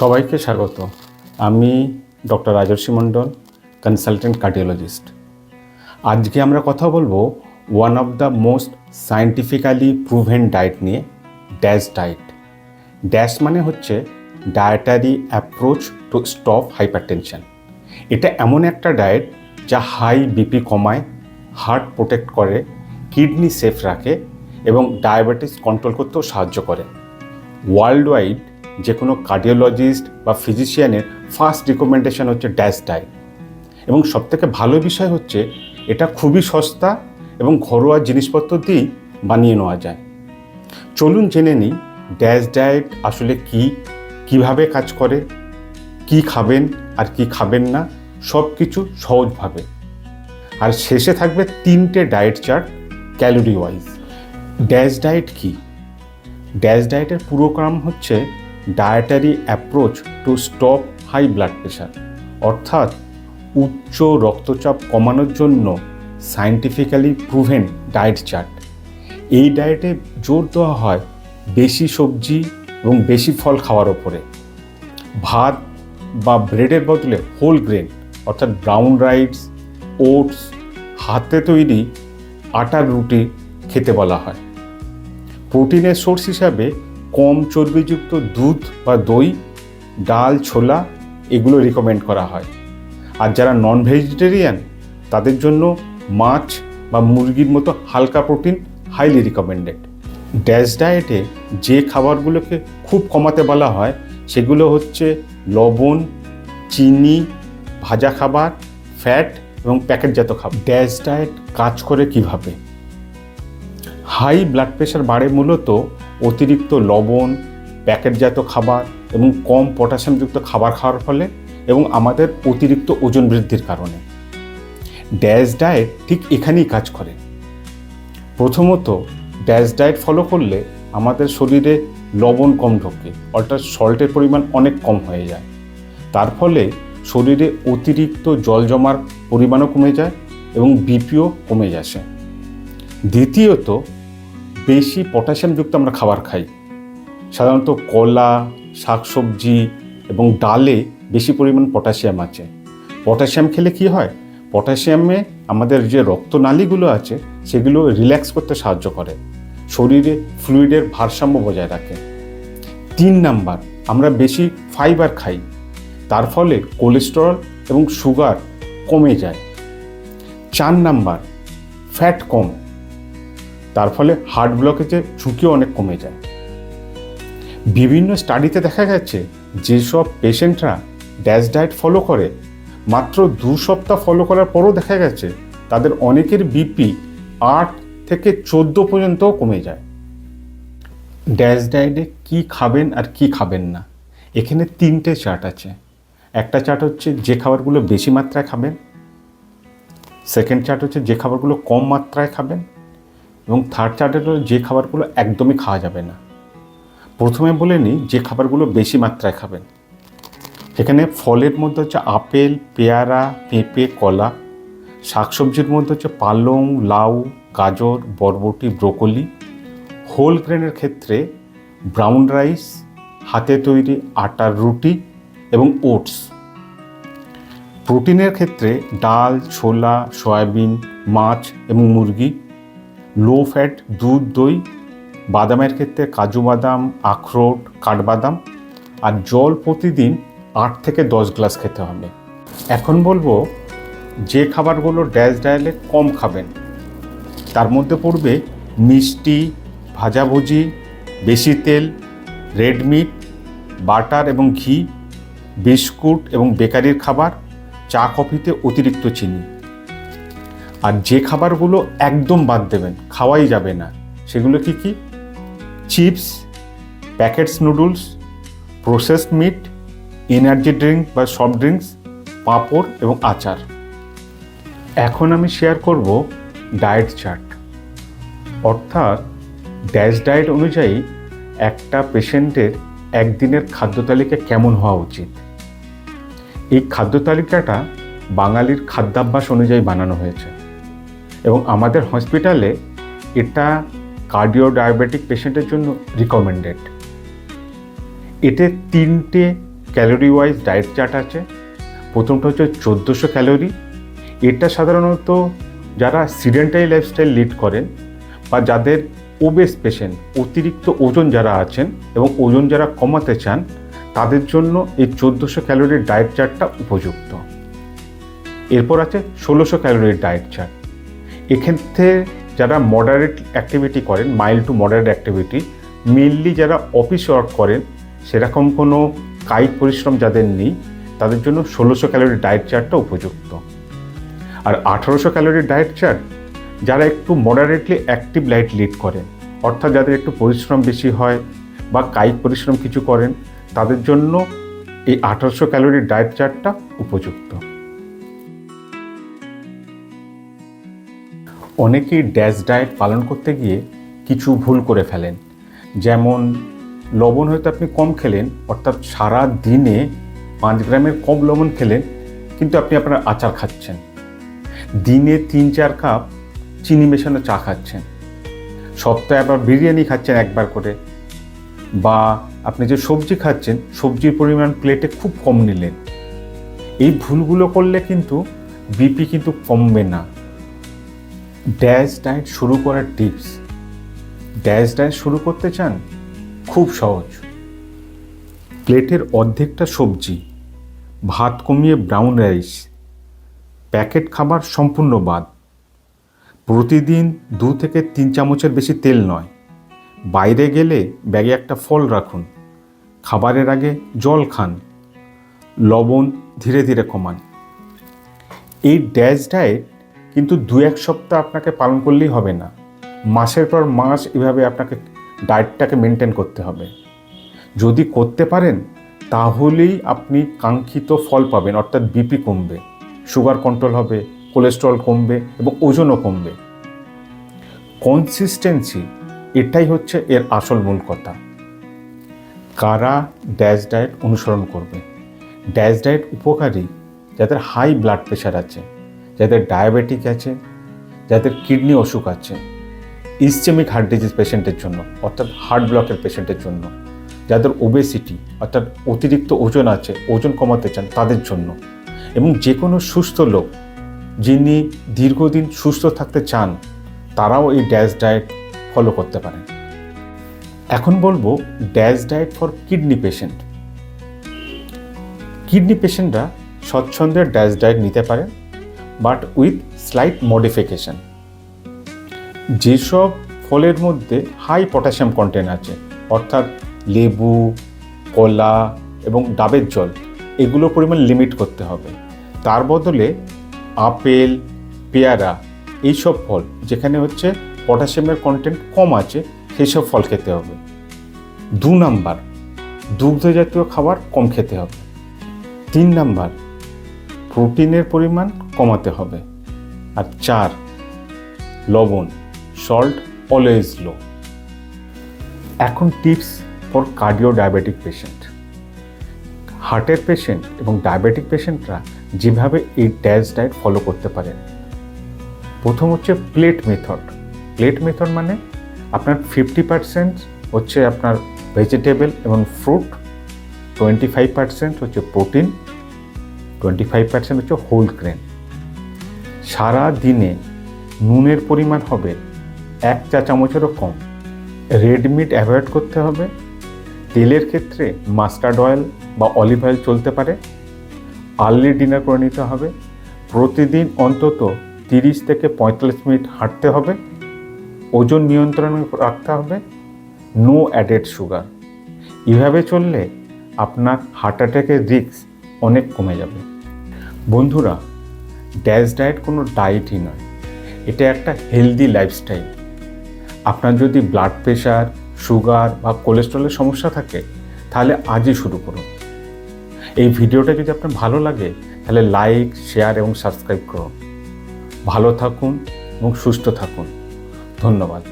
সবাইকে স্বাগত। আমি doctor Rajarshi Mondal consultant cardiologist আজকে আমরা কথা বলব one of the most scientifically proven diet নিয়ে ড্যাশ ডায়েট ড্যাশ মানে হচ্ছে dietary approach to stop hypertension এটা এমন একটা ডায়েট যা হাই বিপি কমায় হার্ট প্রোটেক্ট করে কিডনি সেফ রাখে এবং ডায়াবেটিস কন্ট্রোল করতেও সাহায্য করে। ওয়ার্ল্ড ওয়াইড যে কোনো কার্ডিওলজিস্ট বা ফিজিশিয়ানের ফার্স্ট রিকমেন্ডেশন হচ্ছে ড্যাশ ডায়েট এবং সবথেকে ভালো বিষয় হচ্ছে, এটা খুবই সস্তা এবং ঘরোয়া জিনিসপত্র দিয়েই বানিয়ে নেওয়া যায়। চলুন জেনে নিই ড্যাশ ডায়েট আসলে কি, কীভাবে কাজ করে, কি খাবেন আর কি খাবেন না সব কিছু সহজভাবে। আর শেষে থাকবে তিনটে diet chart calorie wise DASH diet কী? ড্যাশ ডায়েটের পুরো কাম হচ্ছে dietary approach to stop high blood pressure অর্থাৎ উচ্চ রক্তচাপ কমানোর জন্য সায়েন্টিফিক্যালি প্রুভেন ডায়েট চার্ট এই ডায়েটে জোর দেওয়া হয় বেশি সবজি এবং বেশি ফল খাওয়ার ওপরে। ভাত বা ব্রেডের বদলে হোল গ্রেন অর্থাৎ ব্রাউন রাইস ওটস হাতে তৈরি আটার রুটি খেতে বলা হয়। প্রোটিনের সোর্স হিসাবে কম চর্বিযুক্ত দুধ বা দই, ডাল, ছোলা এগুলো রিকমেন্ড করা হয়। আর যারা নন ভেজিটেরিয়ান তাদের জন্য মাছ বা মুরগির মতো হালকা প্রোটিন হাইলি রিকমেন্ডেড ড্যাশ ডায়েটে যে খাবারগুলোকে খুব কমাতে বলা হয়, সেগুলো হচ্ছে লবণ, চিনি, ভাজা খাবার ফ্যাট এবং প্যাকেটজাত খাবার। ড্যাশ ডায়েট কাজ করে কীভাবে? হাই ব্লাড প্রেশার বাড়ে মূলত অতিরিক্ত লবণ, প্যাকেটজাত খাবার এবং কম পটাশিয়ামযুক্ত খাবার খাওয়ার ফলে এবং আমাদের অতিরিক্ত ওজন বৃদ্ধির কারণে। ড্যাশ ডায়েট ঠিক এখানেই কাজ করে। প্রথমত ড্যাশ ডায়েট ফলো করলে আমাদের শরীরে লবণ কম ঢোকে, অর্থাৎ সল্টের পরিমাণ অনেক কম হয়ে যায়। তার ফলে শরীরে অতিরিক্ত জল জমার পরিমাণও কমে যায় এবং বিপিও কমে আসে। দ্বিতীয়ত বেশি পটাশিয়ামযুক্ত আমরা খাবার খাই। সাধারণত কলা, শাকসবজি এবং ডালে বেশি পরিমাণ পটাশিয়াম আছে। পটাশিয়াম খেলে কি হয়? পটাশিয়ামে আমাদের যে রক্তনালীগুলো আছে, সেগুলো রিল্যাক্স করতে সাহায্য করে। শরীরে ফ্লুইডের ভারসাম্য বজায় রাখে। তিন নাম্বার, আমরা বেশি ফাইবার খাই। তার ফলে কোলেস্টেরল এবং সুগার কমে যায়। চার নাম্বার, ফ্যাট কম। তার ফলে হার্ট ব্লকেজের ঝুঁকিও অনেক কমে যায়। বিভিন্ন স্টাডিতে দেখা গেছে যেসব পেশেন্টরা ড্যাশ ডায়েট ফলো করে, মাত্র দু সপ্তাহ ফলো করার পরও দেখা গেছে তাদের অনেকের বিপি আট থেকে চোদ্দ পর্যন্তও কমে যায়। ড্যাশ ডায়েটে কি খাবেন আর কি খাবেন না, এখানে তিনটে চার্ট আছে। একটা চার্ট হচ্ছে যে খাবারগুলো বেশি মাত্রায় খাবেন, সেকেন্ড চার্ট হচ্ছে যে খাবারগুলো কম মাত্রায় খাবেন এবং থার্ড চার্টের হলো যে খাবারগুলো একদমই খাওয়া যাবে না। প্রথমে বলে নিই, যে খাবারগুলো বেশি মাত্রায় খাবেন। এখানে ফলের মধ্যে হচ্ছে আপেল, পেয়ারা, পেঁপে, কলা, শাকসবজির মধ্যে হচ্ছে পালং, লাউ, গাজর, বরবটি, ব্রোকলি। হোল গ্রেনের ক্ষেত্রে ব্রাউন রাইস, হাতে তৈরি আটার রুটি এবং ওটস। প্রোটিনের ক্ষেত্রে ডাল, ছোলা, সয়াবিন, মাছ এবং মুরগি। লো ফ্যাট দুধ, দই, বাদামের ক্ষেত্রে কাজু বাদাম, আখরোট, কাঠবাদাম আর জল প্রতিদিন আট থেকে দশ গ্লাস খেতে হবে। এখন বলব যে খাবারগুলো ড্যাশ ডায়ালে কম খাবেন, তার মধ্যে পড়বে মিষ্টি, ভাজাভুজি, বেশি তেল রেড মিট বাটার এবং ঘি, বিস্কুট এবং বেকারির খাবার, চা, কফিতে অতিরিক্ত চিনি। আর যে খাবারগুলো একদম বাদ দেবেন, খাওয়াই যাবে না, সেগুলো কি কি? Chips, packets noodles, processed meat, energy drink বা সফট ড্রিঙ্কস, পাঁপড় এবং আচার। এখন আমি শেয়ার করব ডায়েট চার্ট। অর্থাৎ ড্যাশ ডায়েট অনুযায়ী একটা পেশেন্টের একদিনের খাদ্য তালিকা কেমন হওয়া উচিত? এই খাদ্য তালিকাটা বাঙালির খাদ্যাভ্যাস অনুযায়ী বানানো হয়েছে। এবং আমাদের হসপিটালে এটা কার্ডিও ডায়াবেটিক পেশেন্টের জন্য রিকমেন্ডেড এতে তিনটে ক্যালোরি ওয়াইজ ডায়েট চার্ট আছে। প্রথমটা হচ্ছে চোদ্দোশো ক্যালোরি এটা সাধারণত যারা সিডেন্টারি লাইফস্টাইল লিড করেন বা যাদের ওবেস পেশেন্ট অতিরিক্ত ওজন যারা আছেন এবং ওজন যারা কমাতে চান, তাদের জন্য এই চোদ্দোশো ক্যালোরির ডায়েট চার্টটা উপযুক্ত। এরপর আছে ষোলোশো ক্যালোরির ডায়েট চার্ট এক্ষেত্রে যারা মডারেট অ্যাক্টিভিটি করেন mild to moderate activity mainly যারা অফিস ওয়ার্ক করেন, সেরকম কোনো কায়িক পরিশ্রম যাদের নেই, তাদের জন্য ষোলোশো ক্যালোরি ডায়েট চার্টটা উপযুক্ত। আর আঠারোশো ক্যালোরির ডায়েট চার্ট যারা একটু মডারেটলি অ্যাক্টিভ লাইট লিড করেন, অর্থাৎ যাদের একটু পরিশ্রম বেশি হয় বা কায়িক পরিশ্রম কিছু করেন, তাদের জন্য এই আঠারোশো ক্যালোরির ডায়েট চার্টটা উপযুক্ত। অনেকেই ড্যাশ ডায়েট পালন করতে গিয়ে কিছু ভুল করে ফেলেন। যেমন, লবণ হয়তো আপনি কম খেলেন, অর্থাৎ সারা দিনে পাঁচ গ্রামের কম লবণ খেলেন, কিন্তু আপনি আপনার আচার খাচ্ছেন। দিনে তিন চার কাপ চিনি মেশানো চা খাচ্ছেন। সপ্তাহে আবার বিরিয়ানি খাচ্ছেন একবার করে। বা আপনি যে সবজি খাচ্ছেন, সবজির পরিমাণ প্লেটে খুব কম নিলেন। এই ভুলগুলো করলে কিন্তু বিপি কিন্তু কমবে না। ড্যাশ ডায়েট শুরু করার টিপস ড্যাশ ডায়েট শুরু করতে চান? খুব সহজ। প্লেটের অর্ধেকটা সবজি, ভাত কমিয়ে ব্রাউন রাইস প্যাকেট খাবার সম্পূর্ণ বাদ। প্রতিদিন দু থেকে তিন চামচের বেশি তেল নয়। বাইরে গেলে ব্যাগে একটা ফল রাখুন। খাবারের আগে জল খান। লবণ ধীরে ধীরে কমান। এই ড্যাশ ডায়েট কিন্তু দু এক সপ্তাহ আপনাকে পালন করলেই হবে না। মাসের পর মাস এভাবে আপনাকে ডায়েটটাকে মেনটেন করতে হবে। যদি করতে পারেন, তাহলেই আপনি কাঙ্ক্ষিত ফল পাবেন, অর্থাৎ বিপি কমবে সুগার কন্ট্রোল হবে কোলেস্ট্রল কমবে এবং ওজনও কমবে। কনসিস্টেন্সি এটাই হচ্ছে এর আসল মূল কথা। কারা ড্যাশ ডায়েট অনুসরণ করবে? ড্যাশ ডায়েট উপকারী যাদের হাই ব্লাড প্রেশার আছে। যাদের ডায়াবেটিক আছে, যাদের কিডনি অসুখ আছে ইসচেমিক হার্ট ডিজিজ পেশেন্টের জন্য, অর্থাৎ হার্ট ব্লকের পেশেন্টের জন্য, যাদের ওবেসিটি অর্থাৎ অতিরিক্ত ওজন আছে, ওজন কমাতে চান তাদের জন্য, এবং যে কোনো সুস্থ লোক যিনি দীর্ঘদিন সুস্থ থাকতে চান, তারাও এই ড্যাশ ডায়েট ফলো করতে পারেন। এখন বলব DASH diet for kidney patient kidney পেশেন্টরা স্বচ্ছন্দের ড্যাশ ডায়েট নিতে পারেন বাট উইথ স্লাইট মডিফিকেশন। যেসব ফলের মধ্যে হাই পটাশিয়াম কন্টেন্ট আছে, অর্থাৎ লেবু, কলা এবং ডাবের জল এগুলো পরিমাণ লিমিট করতে হবে। তার বদলে আপেল, পেয়ারা, এইসব ফল যেখানে হচ্ছে পটাশিয়ামের কন্টেন্ট কম আছে সেই সব ফল খেতে হবে। দু নাম্বার দুগ্ধ জাতীয় খাবার কম খেতে হবে। তিন নাম্বার প্রোটিনের পরিমাণ কমাতে হবে। আর চার, লবণ সল্ট অলওয়েজ লো এখন tips for cardio diabetic patient হার্টের পেশেন্ট এবং ডায়াবেটিক পেশেন্টরা যেভাবে এই ড্যাশ ডায়েট ফলো করতে পারেন প্রথম হচ্ছে প্লেট মেথড প্লেট মেথড মানে আপনার ফিফটি পার্সেন্ট হচ্ছে আপনার ভেজিটেবল এবং ফ্রুট টোয়েন্টি ফাইভ পার্সেন্ট হচ্ছে প্রোটিন টোয়েন্টি ফাইভ পার্সেন্ট হচ্ছে হোল গ্রেন সারা দিনে নুনের পরিমাণ হবে এক চা চামচেরও কম। রেড মিট অ্যাভয়েড করতে হবে। তেলের ক্ষেত্রে মাস্টার্ড অয়েল বা অলিভ অয়েল চলতে পারে। আর্লি ডিনার করে নিতে হবে। প্রতিদিন অন্তত তিরিশ থেকে পঁয়তাল্লিশ মিনিট হাঁটতে হবে। ওজন নিয়ন্ত্রণে রাখতে হবে। নো অ্যাডেড সুগার এভাবে চললে আপনার হার্ট অ্যাটাকের রিস্ক অনেক কমে যাবে। বন্ধুরা ড্যাশ ডায়েট কোনো ডায়েটই নয়। এটা একটা হেলদি লাইফস্টাইল আপনার যদি ব্লাড প্রেশার সুগার বা কোলেস্ট্রলের সমস্যা থাকে, তাহলে আজই শুরু করুন। এই ভিডিওটা যদি আপনার ভালো লাগে, তাহলে লাইক শেয়ার এবং সাবস্ক্রাইব করুন। ভালো থাকুন এবং সুস্থ থাকুন। ধন্যবাদ।